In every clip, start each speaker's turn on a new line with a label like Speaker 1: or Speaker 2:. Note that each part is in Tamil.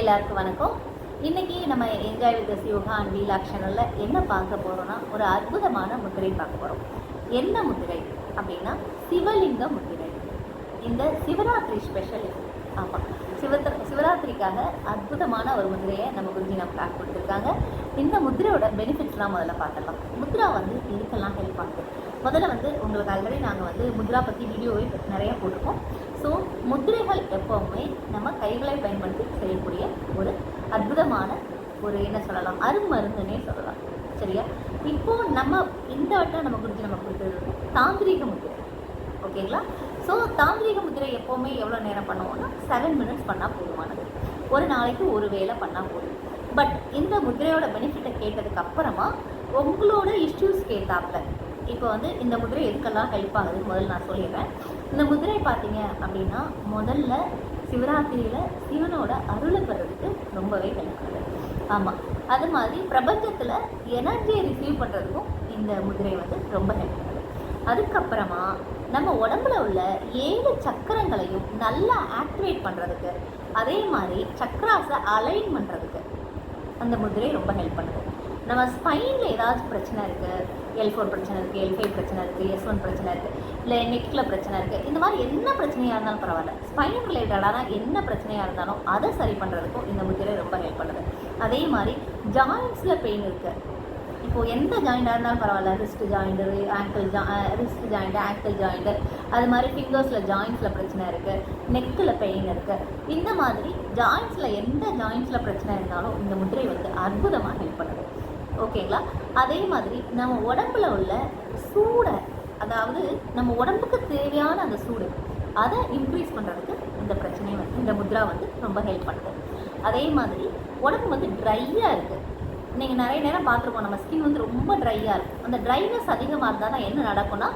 Speaker 1: எல்லாருக்கும் வணக்கம். இன்னைக்கு நம்ம என்ஜாய் வித் யோகா அண்ட் வீலாக் சேனலில் என்ன பார்க்க போகிறோம்னா ஒரு அற்புதமான முத்திரை பார்க்க போகிறோம் என்ன முத்திரை அப்படின்னா சிவலிங்க முத்திரை. இந்த சிவராத்திரி ஸ்பெஷல் ஆமாம் சிவத்த சிவராத்திரிக்காக அற்புதமான ஒரு முத்திரையை நம்ம குருஜி நம்ம பேக் கொடுத்துருக்காங்க. இந்த முத்திரையோட பெனிஃபிட்ஸ்லாம் முதல்ல பார்த்துடலாம். முத்ரா வந்து இதுக்கெல்லாம் ஹெல்ப் ஆகுது? முதல்ல வந்து உங்களுக்கு ஆல்ரெடி நாங்கள் வந்து முத்ரா பற்றி வீடியோவே நிறைய போட்டிருக்கோம். ஸோ முத்திரைகள் எப்போவுமே நம்ம கைகளை பயன்படுத்தி செய்யக்கூடிய ஒரு அற்புதமான ஒரு என்ன சொல்லலாம் அருமருந்துன்னே சொல்லலாம். சரியா? இப்போ நம்ம இந்த வட்டம் நம்ம குறித்து நம்ம கொடுத்தது தாந்திரீக முத்திரை. ஓகேங்களா? ஸோ தாந்திரீக முத்திரை எப்போவுமே எவ்வளோ நேரம் பண்ணுவோம்னா செவன் மினிட்ஸ் பண்ணால் போதுமானது. ஒரு நாளைக்கு ஒரு வேளை பண்ணால் போதும். பட் இந்த முத்திரையோட பெனிஃபிட்டை கேட்டதுக்கு அப்புறமா உங்களோட இஷ்யூஸ் கேட்டாப்ல. இப்போ வந்து இந்த முதிரை எதுக்கெல்லாம் ஹெல்ப் ஆகுதுன்னு முதல்ல நான் சொல்லிடுறேன். இந்த முதிரை பார்த்தீங்க அப்படின்னா முதல்ல சிவராத்திரியில் சிவனோட அருளை பெறதுக்கு ரொம்பவே ஹெல்ப் ஆமாம் அது மாதிரி பிரபஞ்சத்தில் எனர்ஜியை ரிசீவ் பண்ணுறதுக்கும் இந்த முதிரை வந்து ரொம்ப ஹெல்ப் பண்ணுது அதுக்கப்புறமா நம்ம உடம்புல உள்ள ஏழு சக்கரங்களையும் நல்லா ஆக்டிவேட் பண்ணுறதுக்கு அதே மாதிரி சக்கராஸை அலைன் பண்ணுறதுக்கு அந்த முதிரை ரொம்ப ஹெல்ப் பண்ணுது. நம்ம ஸ்பைனில் ஏதாச்சும் பிரச்சனை இருக்குது எல் ஃபோர் பிரச்சனை இருக்குது எல் ஃபைவ் பிரச்சனை இருக்குது எஸ் ஒன் பிரச்சனை இருக்குது இல்லை நெக்கில் பிரச்சனை இருக்குது இந்த மாதிரி என்ன பிரச்சனையாக இருந்தாலும் பரவாயில்ல. ஸ்பைன் ரிலேட்டடான என்ன பிரச்சனையாக இருந்தாலும் அதை சரி பண்ணுறதுக்கும் இந்த முதிரை ரொம்ப ஹெல்ப் பண்ணுது. அதே மாதிரி ஜாயின்ஸில் பெயின் இருக்குது இப்போது எந்த ஜாயிண்டாக இருந்தாலும் பரவாயில்ல. ரிஸ்ட் ஜாயிண்ட்டு ஆங்கிள் ஜா ரிஸ்ட் ஜாயிண்ட்டு ஆங்கிள் ஜாயிண்ட்டு அது மாதிரி ஃபிங்கர்ஸில் ஜாயின்ஸில் பிரச்சனை இருக்குது நெக்கில் பெயின் இருக்குது இந்த மாதிரி ஜாயின்ஸில் எந்த ஜாயின்ஸில் பிரச்சனை இருந்தாலும் இந்த முதிரை வந்து அற்புதமாக ஹெல்ப் பண்ணுது. ஓகேங்களா? அதே மாதிரி நம்ம உடம்புல உள்ள சூடை அதாவது நம்ம உடம்புக்கு தேவையான அந்த சூடு அதை இன்க்ரீஸ் பண்ணுறதுக்கு இந்த பிரச்சனையை வந்து இந்த முத்ரா வந்து ரொம்ப ஹெல்ப் பண்ணுது. அதே மாதிரி உடம்பு வந்து ட்ரையாக இருக்குது நீங்கள் நிறைய நேரம் பார்த்துருப்போம் நம்ம ஸ்கின் வந்து ரொம்ப ட்ரையாக இருக்கும். அந்த ட்ரைனஸ் அதிகமாக இருந்தால் தான் என்ன நடக்கும்னா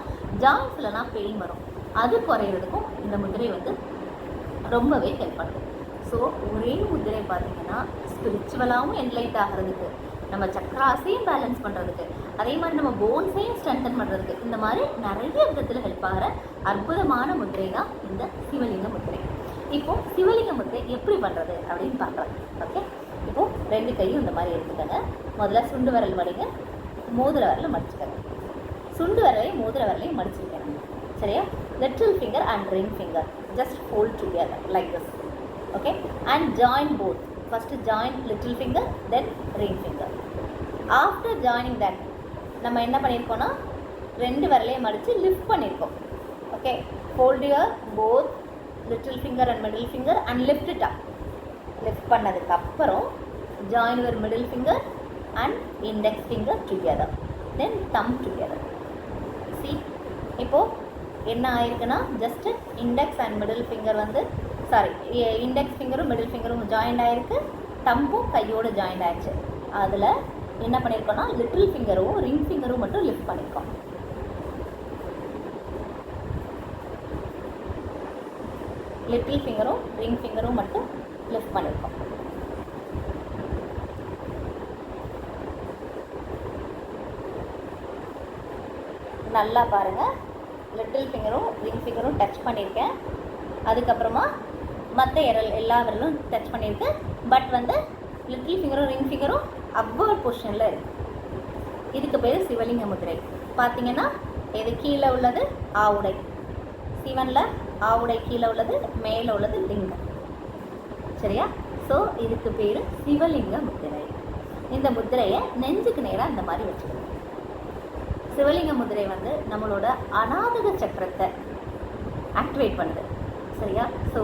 Speaker 1: ஜாயின்ஸ்லலாம் பெயின் வரும். அது குறையிறதுக்கும் இந்த முதிரை வந்து ரொம்பவே ஹெல்ப் பண்ணுது. ஸோ ஒரே முதிரை பார்த்தீங்கன்னா ஸ்பிரிச்சுவலாகவும் என்லைட் ஆகிறதுக்கு. நம்ம சக்கராசையும் பேலன்ஸ் பண்ணுறதுக்கு அதே மாதிரி நம்ம போன்ஸையும் ஸ்ட்ரென்தன் பண்ணுறதுக்கு இந்த மாதிரி நிறைய விதத்தில் ஹெல்ப் ஆகிற அற்புதமான முத்திரை தான் இந்த சிவலிங்க முத்திரை. இப்போ சிவலிங்க முத்திரை எப்படி பண்ணுறது அப்படின்னு பார்க்கலாம். ஓகே இப்போ ரெண்டு கையும் இந்த மாதிரி எடுத்துக்கோங்க. முதல்ல சுண்டு விரல் மடிங்க. மோதிர விரல மடிச்சுக்கோங்க. சுண்டு விரலையும் மோதிர விரலையும் மடிச்சிருக்கேன் சரியா? Little finger and ring finger just hold together like this okay and join both first join little finger then ring finger after joining that நம்ம என்ன பண்ணியிருக்கோம்னா ரெண்டு விரலையும் மடித்து லிஃப்ட் பண்ணியிருக்கோம். Okay hold your both little finger and middle finger and lift it up lift பண்ணதுக்கப்புறம் join your middle finger and index finger together then thumb together see இப்போது என்ன ஆயிருக்குன்னா just index and middle finger வந்து சாரி இண்டெக்ஸ் ஃபிங்கரும் மிடில் ஃபிங்கரும் ஜாயிண்ட் ஆகிருக்கு தம்பும் கையோடு ஜாயிண்ட் ஆயிடுச்சு அதில் என்ன பண்ணியிருக்கோம்னா லிட்டில் ஃபிங்கரும் ரிங் ஃபிங்கரும் மட்டும் லிஃப்ட் பண்ணியிருக்கோம் லிட்டில் ஃபிங்கரும் ரிங் ஃபிங்கரும் மட்டும் லிஃப்ட் பண்ணியிருக்கோம் நல்லா பாருங்கள் லிட்டில் ஃபிங்கரும் ரிங் ஃபிங்கரும் டச் பண்ணியிருக்கேன் அதுக்கப்புறமா மற்ற இரல் எல்லா விரலும் டச் பண்ணியிருக்கு பட் வந்து லிட்டில் ஃபிங்கரும் ரிங் ஃபிங்கரும் அப்பர் பொசிஷனில் இருக்குது இதுக்கு பேர் சிவலிங்க முதிரை. பார்த்தீங்கன்னா இது கீழே உள்ளது ஆவுடை. சிவனில் ஆவுடை கீழே உள்ளது மேலே உள்ளது லிங்கம். சரியா? ஸோ இதுக்கு பேர் சிவலிங்க முத்திரை இந்த முத்திரையை நெஞ்சுக்கு நேராக இந்த மாதிரி வச்சுக்கணும். சிவலிங்க முதிரை வந்து நம்மளோட அநாதக சக்கரத்தை ஆக்டிவேட் பண்ணுது. சரியா? ஸோ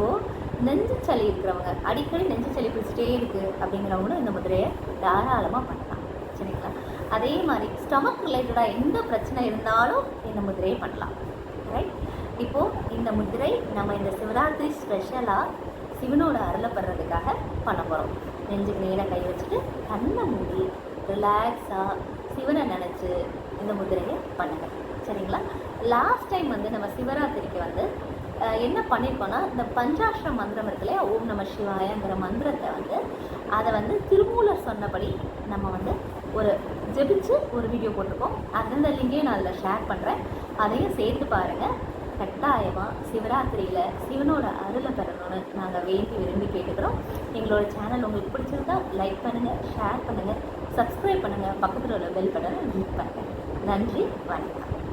Speaker 1: நெஞ்சு சளி இருக்கிறவங்க. அடிக்கடி நெஞ்சு சளி பிடிச்சிட்டே இருக்குது அப்படிங்கிறவங்களும் இந்த முதிரையை தாராளமாக பண்ணலாம். சரிங்களா? அதே மாதிரி ஸ்டமக் ரிலேட்டடாக எந்த பிரச்சனை இருந்தாலும் இந்த முதிரையை பண்ணலாம். ரைட் இப்போது இந்த முதிரை நம்ம இந்த சிவராத்திரி ஸ்பெஷலாக சிவனோட அருளப்படுறதுக்காக பண்ண போகிறோம் நெஞ்சுக்கு நேராக கை வச்சுட்டு கண்ணை மூடி ரிலாக்ஸாக சிவனை நினச்சி இந்த முதிரையை பண்ணுங்கள் சரிங்களா? லாஸ்ட் டைம் வந்து நம்ம சிவராத்திரிக்கு வந்து என்ன பண்ணியிருக்கோன்னா இந்த பஞ்சாஷ்ட மந்திரம் இருக்கு இல்லையா ஓம் நம சிவாயங்கிற மந்திரத்தை வந்து அதை வந்து திருமூலர் சொன்னபடி நம்ம வந்து ஒரு ஜெபிச்சு ஒரு வீடியோ போட்டிருக்கோம். அந்த லிங்கையும் நான் அதில் ஷேர் பண்ணுறேன் அதையும் சேர்த்து பாருங்கள் கட்டாயமாக சிவராத்திரியில் சிவனோட அருளை பெறணும்னு நாங்கள் வேண்டி விரும்பி கேட்டுக்கிறோம். எங்களோட சேனல் உங்களுக்கு பிடிச்சிருந்தா லைக் பண்ணுங்கள் ஷேர் பண்ணுங்கள் சப்ஸ்கிரைப் பண்ணுங்கள் பக்கத்தில் உள்ள பெல் பட்டனை கிளிக் பண்ணுங்கள் நன்றி வணக்கம்.